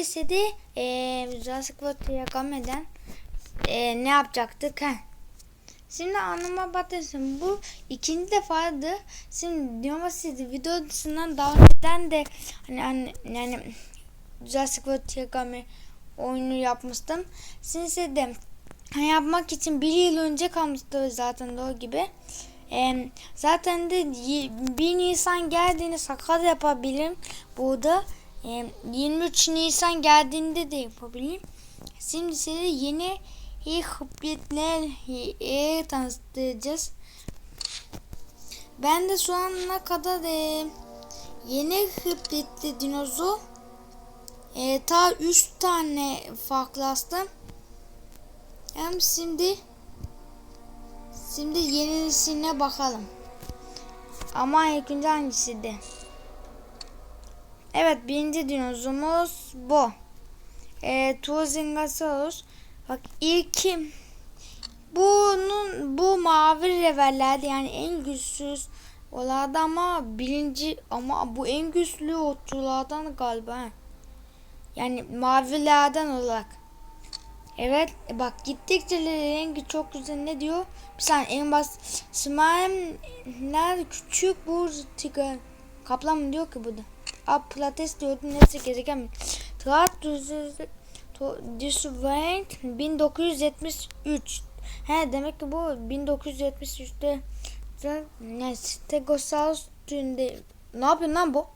istedi e, Jurassic World'u yakameden e, ne yapacaktık? Heh. Şimdi anlama batıyorsun. Bu ikinci defaydı. Şimdi diyorum size videosundan daha önceden de hani, hani yani Jurassic World Yagami oyunu yapmıştım. Şimdi de hani yapmak için bir yıl önce kalmıştı zaten de o gibi. Ee, zaten de y- 1 Nisan geldiğinde sakat yapabilirim. Burada e, 23 Nisan geldiğinde de yapabilirim. Şimdi size yeni iyi hıpletler e, tanıtacağız. Ben de şu ana kadar e, yeni hıpletli dinozor e, ta 3 tane farklı astım. Hem şimdi şimdi yenisine bakalım. Ama ilk önce hangisiydi? Evet birinci dinozorumuz bu. E, Tuzingasaurus. Bak ilkim bunun bu mavi levellerde yani en güçsüz olardı ama birinci ama bu en güçlü otçulardan galiba. he. Yani mavilerden olarak. Evet bak gittikçe rengi çok güzel ne diyor? Bir saniye en bas nerede küçük bu tiga kaplan mı diyor ki burada? Ab pilates gezegen mi? Trat Disvent 1973. He demek ki bu 1973'te ne Stegosaurus türünde ne yapıyor lan bu?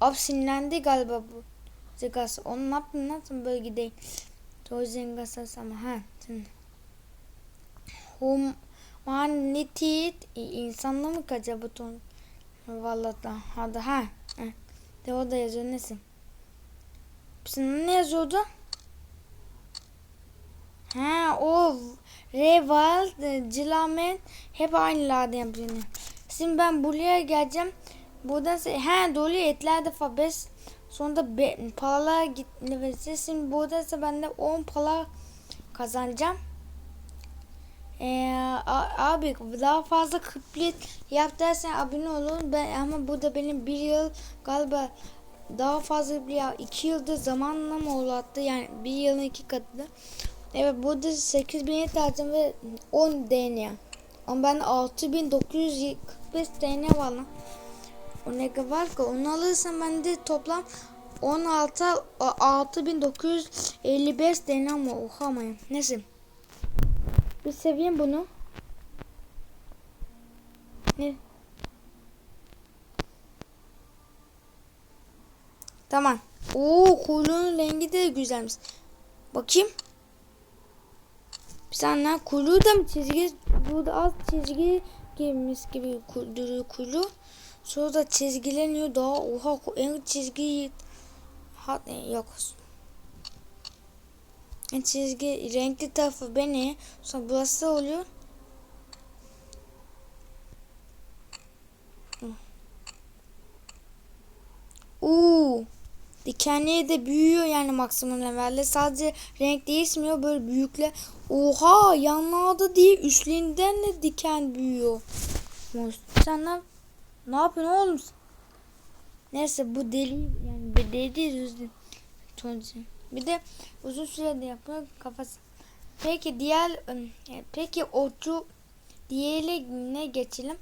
Abi sinirlendi galiba bu. Zegas. Onu ne yaptın lan sen gideyim. Tozengasas ama ha. Humanity insanla mı acaba? Vallahi. Hadi ha. De o da yazıyor neyse. Şimdi ne yazıyordu? Ha o Reval, Cilamen hep aynılardı yapıyor. Şimdi ben buraya geleceğim. Buradan he dolu etler de fabes. Sonra be, palalar gitmesi. Şimdi burada ise ben de 10 pala kazanacağım. Ee, abi daha fazla kıplet yap dersen abone olun. Ben, ama burada benim bir yıl galiba daha fazla bir ya iki yılda zamanla mı olattı yani bir yılın iki katı da. Evet burada 8000 lazım ve 10 DNA. Ama ben 6945 DNA var lan. O ne var ki onu alırsam ben de toplam 16 6955 DNA mı? Oha ama ya. Neyse. Bir seveyim bunu. Ne? Tamam. Oo kuyruğun rengi de güzelmiş. Bakayım. Bir saniye kuyruğu da mı çizgi? Burada az çizgi girmiş gibi duruyor kuyruğu. Sonra da çizgileniyor daha oha en çizgi hat yok. Çizgi renkli tarafı beni. Sonra burası oluyor. Uuu. Dikenleri de büyüyor yani maksimum levelde. Sadece renk değişmiyor böyle büyükle. Oha yanlarda değil üstlerinden de diken büyüyor. Sen ne, ne yapıyorsun oğlum? Neyse bu deli yani deli değil üzgün. Bir de uzun sürede yapıyor kafası. Peki diğer peki ocu diğerine geçelim.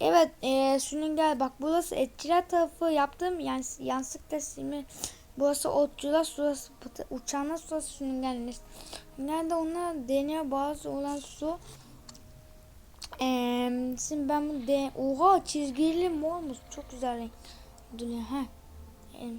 Evet, e, gel bak burası etçiler tarafı yaptım. Yani yansık silme. Burası otçular, şurası uçanlar, şurası şunun gel. Nerede onlar deniyor bazı olan su. Ee, şimdi ben bu de oha çizgili mi olmuş? Çok güzel renk. Duruyor ha. Ee,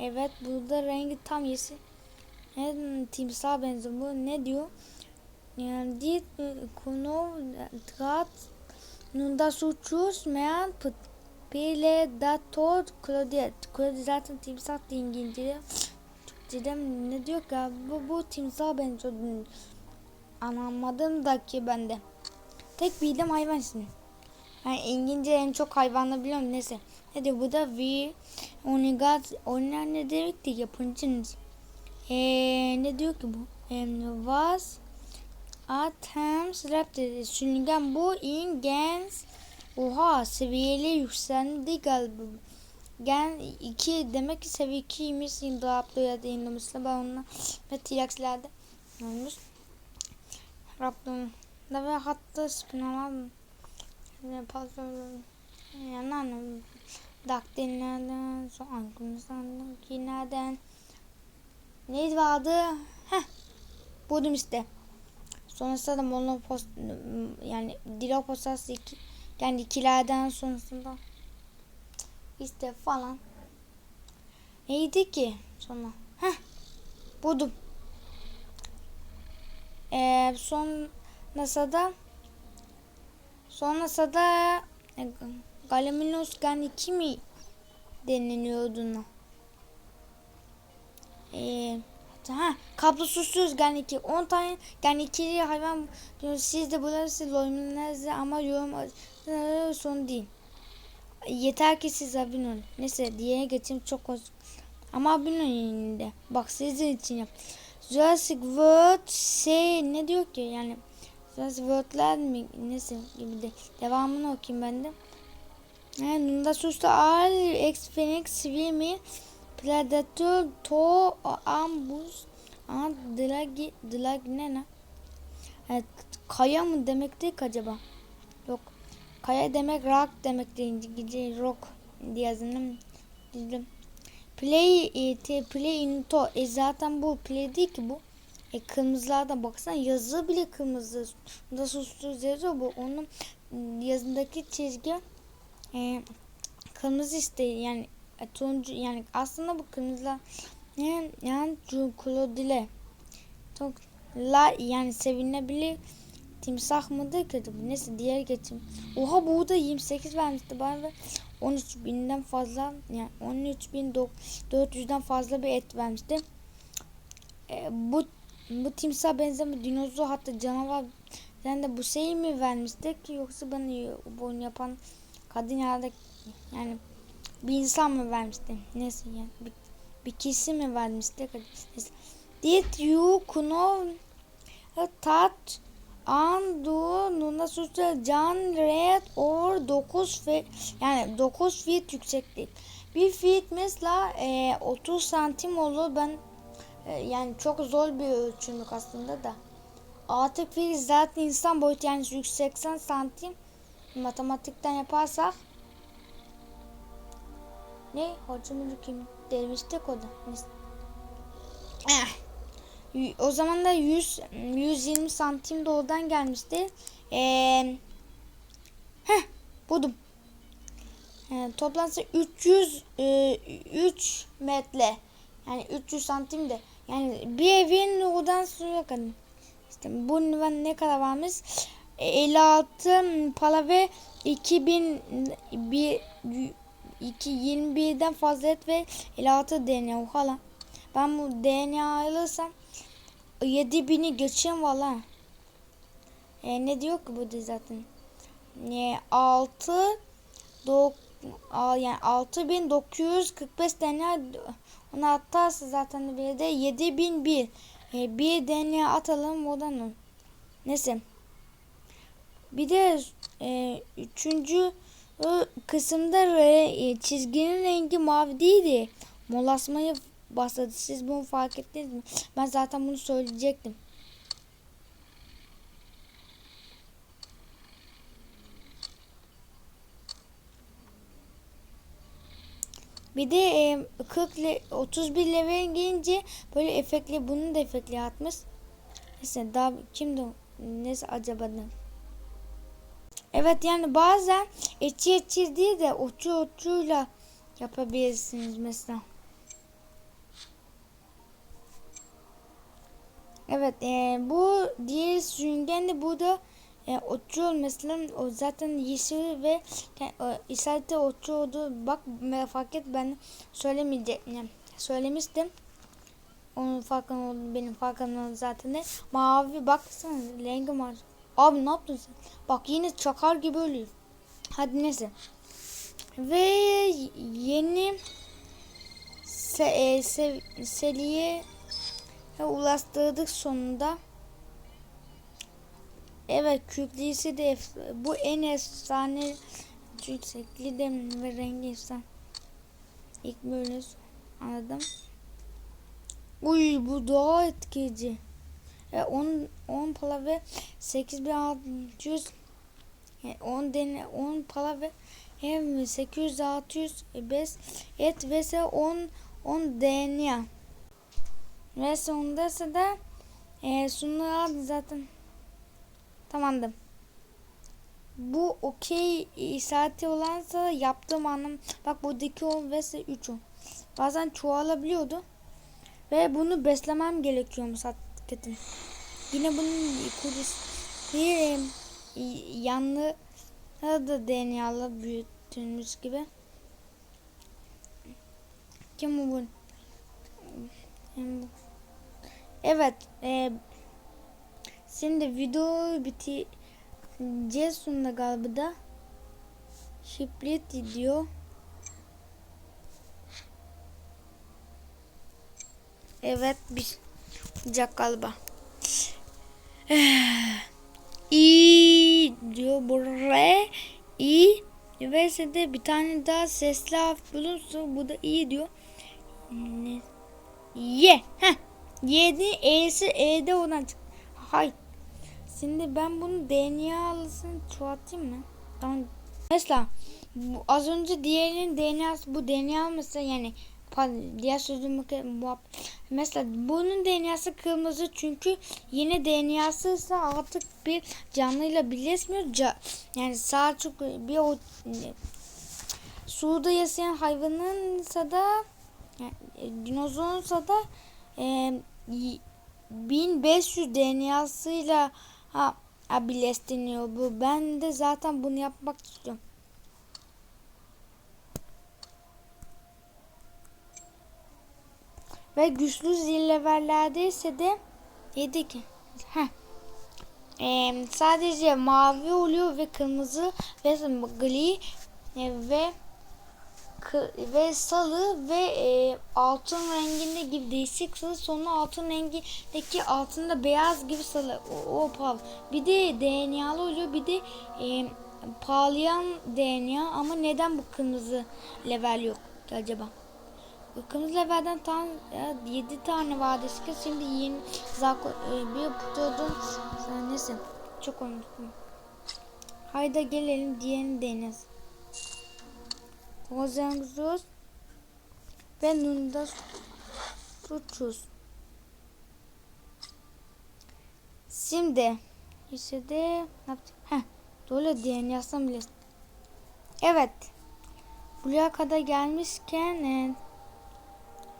evet burada rengi tam yeşil. Evet, timsah benziyor. Bu ne diyor? Yani dit konu trat nunda suçuz meğer pile dator Claudia. Claudia zaten timsah İngilizce. Türkçe'de ne diyor ki bu, bu timsah benziyor. Anlamadım da ki bende. Tek bildiğim hayvan ismi. Yani İngilizce en çok hayvanla biliyorum neyse. Ne diyor bu da V Onigat onlar ne demek ki yapıncınız. Eee ne diyor ki bu? Em was Atoms Raptor sürüngen bu in gens Oha seviyeli yükseldi galiba. Gen 2 demek ki seviye 2'ymiş dolapta ya da indirmişler. Ben onunla ve T-Rex'lerde olmuş. Raptor'un da ve hatta spinalar ve puzzle yani annem daktillerden son aklımızdan nereden neydi vardı heh buldum işte. Sonrasında da monopost yani dilopostası iki yani ikilerden sonrasında. İşte falan. Neydi ki sonra? Heh buldum. Ee, son NASA'da son NASA'da Galiminos Gen 2 mi deniliyordu ona? Ee, ha, kablosuzsuz Gen 2. 10 tane Gen 2'li hayvan diyor. Siz de bulursunuz yorumlarınızı ama yorum son değil. Yeter ki siz abone olun. Neyse diye geçeyim çok hoş. Ama abone olun yine. Bak sizin için yap. Jurassic World şey ne diyor ki yani Jurassic World'ler mi neyse gibi de devamını okuyayım ben de. Suçta al X Phoenix Swimmy Predator To Ambus Ant Dragi Drag ne ne? Evet, kaya mı demek değil ki acaba? Yok. Kaya demek rock demek değil. İngilizce rock diye yazılım. Dizdim. Play it, play into. E zaten bu play değil ki bu. E kırmızılarda baksana yazı bile kırmızı. Da susuz yazıyor bu. Onun yazındaki çizgi e, kırmızı işte yani e, turuncu yani aslında bu kırmızılar yani, yani krokodile çok la yani sevinebilir timsah mıdır ki bu neyse diğer geçim. Oha bu da 28 vermişti bana ve 13 binden fazla yani 13 bin 400'den fazla bir et vermişti. E, bu bu timsah benzeme dinozor hatta canavar sen de bu şeyi mi vermişti ki yoksa bana bunu yapan kadın ya da yani bir insan mı vermişti? Neyse yani bir, bir kişi mi vermişti? Neyse. Did you know that Andu Nuna Susta Can Red or 9 feet yani 9 feet yükseklik. Bir feet mesela e, 30 santim olur. Ben e, yani çok zor bir ölçümlük aslında da. Artık feet zaten insan boyutu yani 180 santim matematikten yaparsak ne? Hocamın kim? Demiştik o da o zaman da 100 120 santim doğudan gelmişti. Ee, heh, buldum. Ee, toplamda 300 e, 3 metre. Yani 300 santim de. Yani bir evin oradan suya kadar. İşte bu ne kadar varmış 56 pala ve 2001 21'den fazla et ve 56 DNA falan. Ben bu DNA alırsam 7000'i geçeyim valla. E, ne diyor ki bu da zaten? E, 6 dok, yani 6945 DNA onu atarsa zaten bir de 7001 e, bir DNA atalım oradan. Neyse. Bir de e, üçüncü kısımda re, çizginin rengi mavi değildi. Molasmayı başladı. Siz bunu fark ettiniz mi? Ben zaten bunu söyleyecektim. Bir de e, 40 le, 31 level gelince böyle efektli bunun da efektli atmış. Neyse daha kimdi? Neyse acaba ne? Evet yani bazen içi içi değil de uçu uçuyla yapabilirsiniz mesela. Evet e, bu diğer sürüngen de burada e, uçuyor mesela o zaten yeşil ve e, işareti uçuyordu. Bak fark et ben söylemeyecektim. Yani, söylemiştim. Onun farkında benim farkında zaten de mavi baksana rengi var. Abi ne yaptın sen? Bak yine çakar gibi ölüyor. Hadi neyse. Ve yeni se, e, se, seriye ulaştırdık sonunda. Evet kütlesi de bu en efsane yüksekliği de ve rengi efsane. İlk böyle anladım. Uy bu daha etkileyici. E, 10 10 pala ve 8600 e, 10 dene 10 pala ve hem 800 600 5 et ve ise 10 10 DNA. Ve sonunda ise de e, sunlar zaten tamamdır. Bu okey saati olansa yaptığım anlam bak buradaki 10 ve 3 10. Bazen çoğalabiliyordu. Ve bunu beslemem gerekiyormuş hakikaten. Yine bunun kulis bir yanlı da DNA'la büyütülmüş gibi. Kim bu? Evet. E, şimdi video bitireceğiz sonunda galiba da. Split diyor. Evet bir olacak galiba. İyi diyor buraya. İyi. Ve de bir tane daha sesli harf bulunsa bu da iyi diyor. Ye. Heh. Yedi E'si E'de olan çık. Hay. Şimdi ben bunu DNA'lısını çoğaltayım mı? Tamam. Mesela bu, az önce diğerinin DNA'sı bu DNA mesela yani diğer sözümü mesela bunun DNA'sı kırmızı çünkü yine DNA'sı ise artık bir canlıyla birleşmiyor. Yani sağ çok bir o suda yaşayan hayvanınsa da yani, e, dinozorunsa da e, 1500 DNA'sıyla ha birleştiriyor bu. Ben de zaten bunu yapmak istiyorum. Ve güçlü zillevellerde ise de 7 ki. Heh. Sadece mavi oluyor ve kırmızı ve gri e, ve ve salı ve e, altın renginde gibi değişik salı sonra altın rengindeki altında beyaz gibi salı o, o pahalı. Bir de DNA'lı oluyor bir de e, pahalıyan DNA ama neden bu kırmızı level yok acaba? Kırmızı levelden tam 7 tane vardı eski. Şimdi yeni Zako e, bir tutuyordum. Neyse çok unuttum. Haydi gelelim diğerini deniz. Kozanguz ve Nunda suçuz. Şimdi işte de ne yapacağım? Heh, dolu diyen yazsam bile. Evet. Buraya kadar gelmişken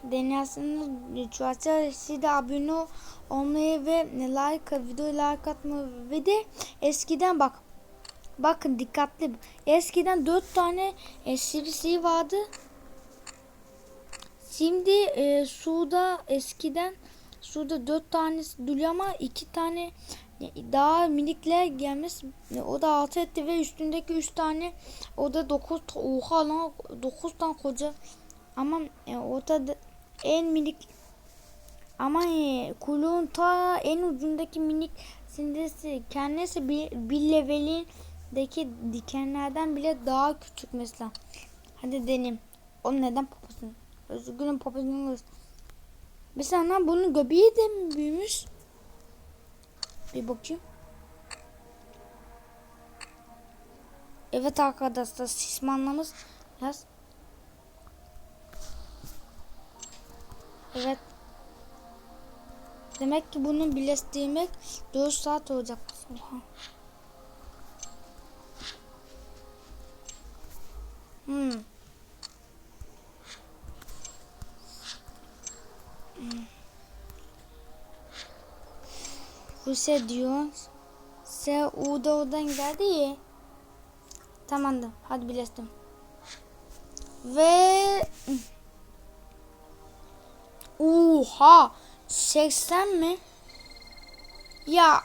e, dünyasının çoğaltı siz abone olmayı ve like video like atmayı ve de eskiden bak bakın dikkatli eskiden dört tane e, CBC vardı. Şimdi e, suda eskiden suda dört tanesi duruyor ama iki tane daha minikler gelmiş. O da altı etti ve üstündeki üç tane o da dokuz oha lan dokuz tane koca. Ama e, o en minik ama e, ta en ucundaki minik sindesi kendisi bir, bir levelindeki dikenlerden bile daha küçük mesela. Hadi deneyim. O neden poposun? Özgür'ün poposunu Mesela bunun göbeği de mi büyümüş? Bir bakayım. Evet arkadaşlar şişmanlamız yaz. Evet. Demek ki bunu birleştirmek 4 saat olacak. Oha. Hmm. hmm. Bu şey diyor. Se U'da oradan geldi. Tamamdır. Hadi birleştim. Ve Oha. 80 mi? Ya.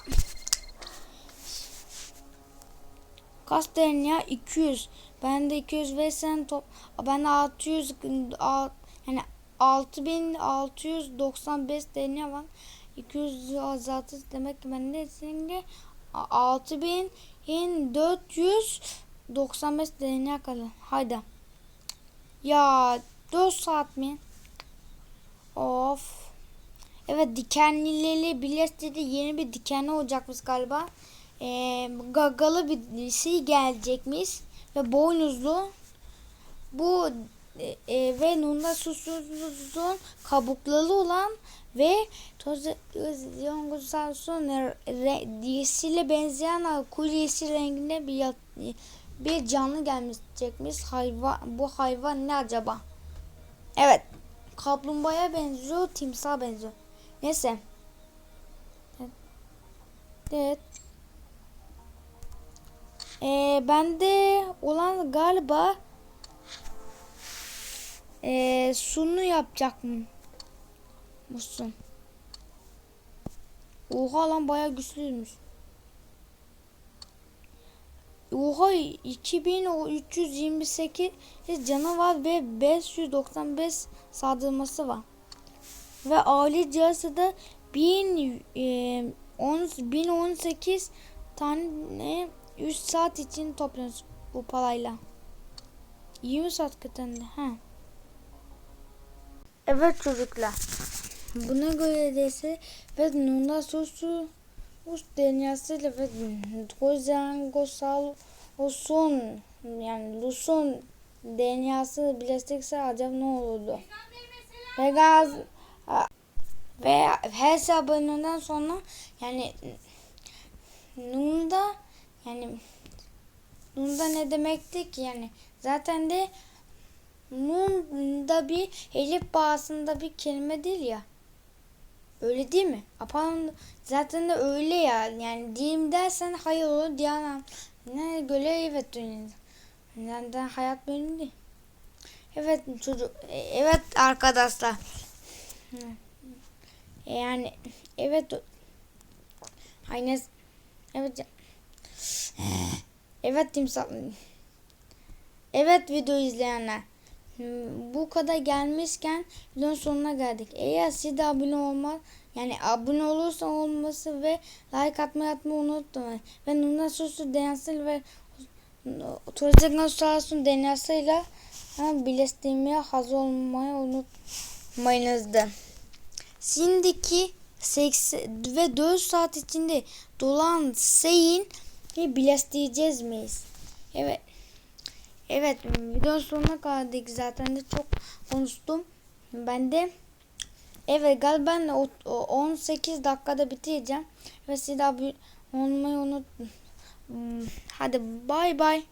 Kaç ya 200. Ben de 200 ve sen top ben de 600 yani 6695 DNA var. 200 zaten demek ki ben de şimdi 6495 DNA kalır. Hayda. Ya 4 saat mi? Of. Evet dikenlileri birleştirdi. Yeni bir dikenli olacakmış galiba. Ee, gagalı bir şey gelecekmiş. Ve boynuzlu. Bu e, e, ve Nunda Susuz'un kabukları olan ve toz Yonguzarsun yeşile benzeyen kul yeşil renginde bir bir canlı gelmeyecekmiş. Hayvan bu hayvan ne acaba? Evet. Kaplumbağaya benziyor, timsaha benziyor. Neyse. Evet. Ee, bende olan galiba ee, sunu yapacak mı? Musun? Oha lan bayağı güçlüymüş. Oha 2328 canı var ve 595 saldırması var. Ve aile cihazı da 1000 e, 10 1018 tane 3 saat için topluyoruz bu parayla. 20 saat katında. Ha. Evet çocuklar. Buna göre dese ve Nunda Sosu Us denyasıyla ve Gozan Gosal Osun yani Lusun denyası birleştikse acaba ne olurdu? Ve gaz ve her sabahından sonra yani Nunda yani Nunda ne demekti ki yani zaten de Nun da bir elif bağısında bir kelime değil ya. Öyle değil mi? Apan zaten de öyle ya. Yani diyeyim dersen hayır olur diyemem. Ne göre evet dünyada. Zaten hayat benim değil. Evet çocuk. e, Evet arkadaşlar. Yani evet. Aynen. Evet. Evet timsah. Evet video izleyenler. Bu kadar gelmişken videonun sonuna geldik. Eğer siz de abone olmaz yani abone olursa olması ve like atmayı atmayı unutmayın. Ve Nuna Sosu Denyasil ve Turizm Nostalji'nin Denyası'yla birleştirmeye hazır olmayı unutmayınız da. Şimdiki 80 ve 4 saat içinde dolan şeyin birleştireceğiz miyiz? Evet. Evet videonun sonuna geldik zaten de çok konuştum. Ben de evet galiba ben de o- o 18 dakikada bitireceğim. Ve siz de abone olmayı unutmayın. Hmm, Hadi bay bay.